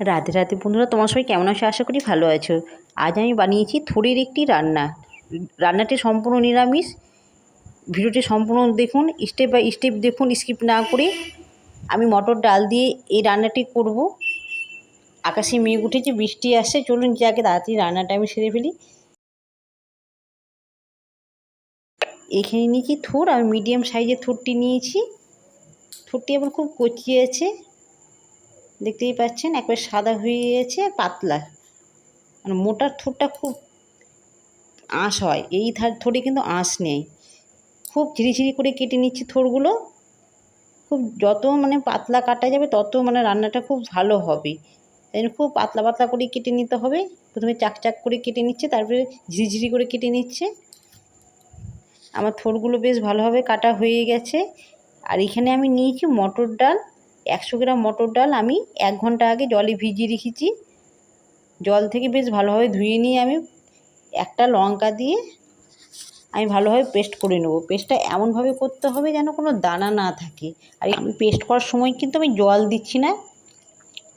রাধে রাধে বন্ধুরা, তোমার সবাই কেমন আছো? আশা করি ভালো আছো। আজ আমি বানিয়েছি থুরির একটি রান্না। রান্নাটি সম্পূর্ণ নিরামিষ। ভিডিওটি সম্পূর্ণ দেখুন, স্টেপ বাই স্টেপ দেখুন, স্কিপ না করে আমি মটর ডাল দিয়ে এই রান্নাটি করব। আকাশে মেঘ উঠেছে, বৃষ্টি আসছে, চলুন যে আগে তাড়াতাড়ি রান্নাটা আমি সেরে ফেলি। এখানে নিয়েছি থুর, আমি মিডিয়াম সাইজের থুরটি নিয়েছি। থুরটি আবার খুব কচি আছে। দেখতেই পাচ্ছেন, একবার সাদা হয়ে গেছে পাতলা। মানে মোটার থোরটা খুব আঁশ হয়। এই ধার থোরে কিন্তু আঁশ নেই। খুব ঝিরিঝিরি করে কেটে নিচ্ছি থোরগুলো খুব যত মানে পাতলা কাটা যাবে, তত মানে রান্নাটা খুব ভালো হবে। তাই জন্য খুব পাতলা পাতলা করে কেটে নিতে হবে। প্রথমে চাক চাক করে কেটে নিচ্ছে, তারপরে ঝিরিঝিরি করে কেটে নিচ্ছে। আমার থোরগুলো বেশ ভালোভাবে কাটা হয়ে গেছে। আর এখানে আমি নিয়েছি মটর ডাল। একশো গ্রাম মটর ডাল আমি এক ঘণ্টা আগে জলে ভিজিয়ে রেখেছি। জল থেকে বেশ ভালোভাবে ধুয়ে নিয়ে আমি একটা লঙ্কা দিয়ে আমি ভালোভাবে পেস্ট করে নেব। পেস্টটা এমনভাবে করতে হবে যেন কোনো দানা না থাকে। আর আমি পেস্ট করার সময় কিন্তু আমি জল দিচ্ছি না।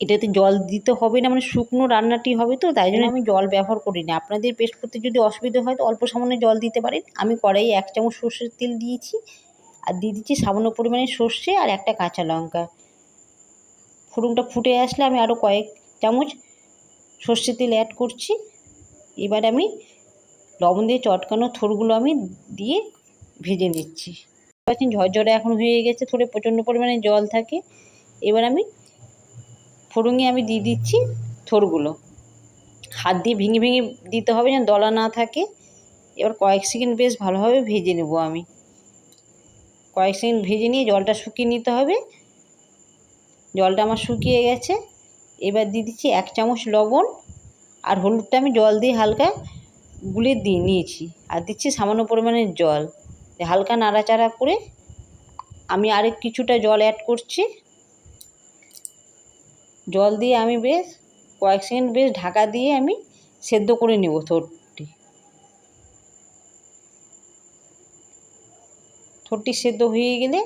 এটাতে জল দিতে হবে না মানে শুকনো রান্নাটি হবে তো, তাই জন্য আমি জল ব্যবহার করি না। আপনাদের পেস্ট করতে যদি অসুবিধা হয় তো অল্প সামান্য জল দিতে পারেন। আমি কড়াইয়ে এক চামচ সর্ষের তেল দিয়েছি। আর দিয়ে দিচ্ছি সামান্য পরিমাণে সর্ষে আর একটা কাঁচা লঙ্কা। ফোড়নটা ফুটে আসলে আমি আরও কয়েক চামচ সর্ষের তেল অ্যাড করছি। এবার আমি লবণ দিয়ে চটকানো থোরগুলো আমি দিয়ে ভেজে নিচ্ছি। পাচ্ছেন ঝরঝরে এখন হয়ে গেছে থোড়ে প্রচণ্ড পরিমাণে জল থাকে। এবার আমি ফোড়ঙে আমি দিয়ে দিচ্ছি থোরগুলো। হাত দিয়ে ভেঙে ভেঙে দিতে হবে যেন দলা না থাকে। এবার কয়েক সেকেন্ড বেশ ভালোভাবে ভেজে নেব আমি। কয়েক সেকেন্ড ভেজে নিয়ে জলটা শুকিয়ে নিতে হবে। জলটা আমার শুকিয়ে গেছে। এবার দিয়ে দিচ্ছি এক চামচ লবণ আর হলুদটা আমি জল দিয়ে হালকা গুলে দিয়ে নিয়েছি। আর দিচ্ছি সামান্য পরিমাণের জল। হালকা নাড়াচাড়া করে আমি আরেক কিছুটা জল অ্যাড করছি। জল দিয়ে আমি বেশ কয়েক সেকেন্ড বেশ ঢাকা দিয়ে আমি সেদ্ধ করে নেব থোরটি। থোরটি সেদ্ধ হয়ে গেলে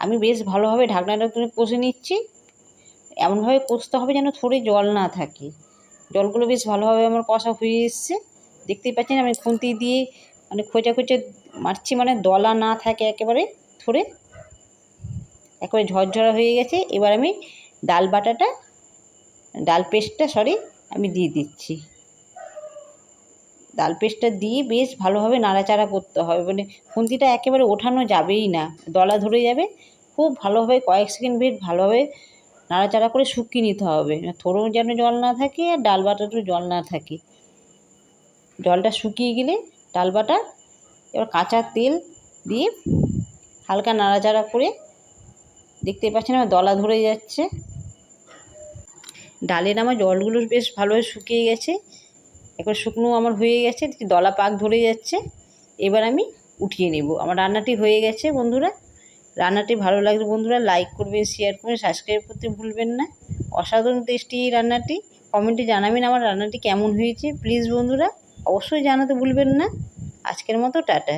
আমি বেশ ভালোভাবে ঢাকনাটা তুলে কষে নিচ্ছি। এমনভাবে কষতে হবে যেন থোড়ে জল না থাকে। জলগুলো বেশ ভালোভাবে আমার কষা হয়ে এসছে। দেখতেই পাচ্ছেন আমি খুন্তি দিয়ে মানে খোঁচা খোঁচা মারছি মানে দলা না থাকে একেবারে থোড়ে। একেবারে ঝরঝরা হয়ে গেছে। এবার আমি ডাল বাটাটা, ডাল পেস্টটা সরি আমি দিয়ে দিচ্ছি। ডাল পেস্টটা দিয়ে বেশ ভালোভাবে নাড়াচাড়া করতে হবে। মানে খুন্তিটা একেবারে ওঠানো যাবেই না, দলা ধরে যাবে। খুব ভালোভাবে কয়েক সেকেন্ড বেশ ভালোভাবে নাড়াচাড়া করে শুকিয়ে নিতে হবে। থোড়ো যেন জল না থাকে আর ডাল বাটাতেও জল না থাকে। জলটা শুকিয়ে গেলে ডাল বাটা এবার কাঁচা তেল দিয়ে হালকা নাড়াচাড়া করে দেখতে পাচ্ছেন আমার দলা ধরে যাচ্ছে। ডালের আমার জলগুলো বেশ ভালোভাবে শুকিয়ে গেছে। একবার শুকনো আমার হয়ে গেছে দলা পাক ধরে যাচ্ছে, এবার আমি উঠিয়ে নেব। আমার রান্নাটি হয়ে গেছে বন্ধুরা। রান্নাটি ভালো লাগলে বন্ধুরা লাইক করবেন শেয়ার করবেন সাবস্ক্রাইব করতে ভুলবেন না। অসাধারণ টেস্টি এই রান্নাটি। কমেন্টে জানাবেন আমার রান্নাটি কেমন হয়েছে। প্লিজ বন্ধুরা, অবশ্যই জানাতে ভুলবেন না। আজকের মতো টাটা।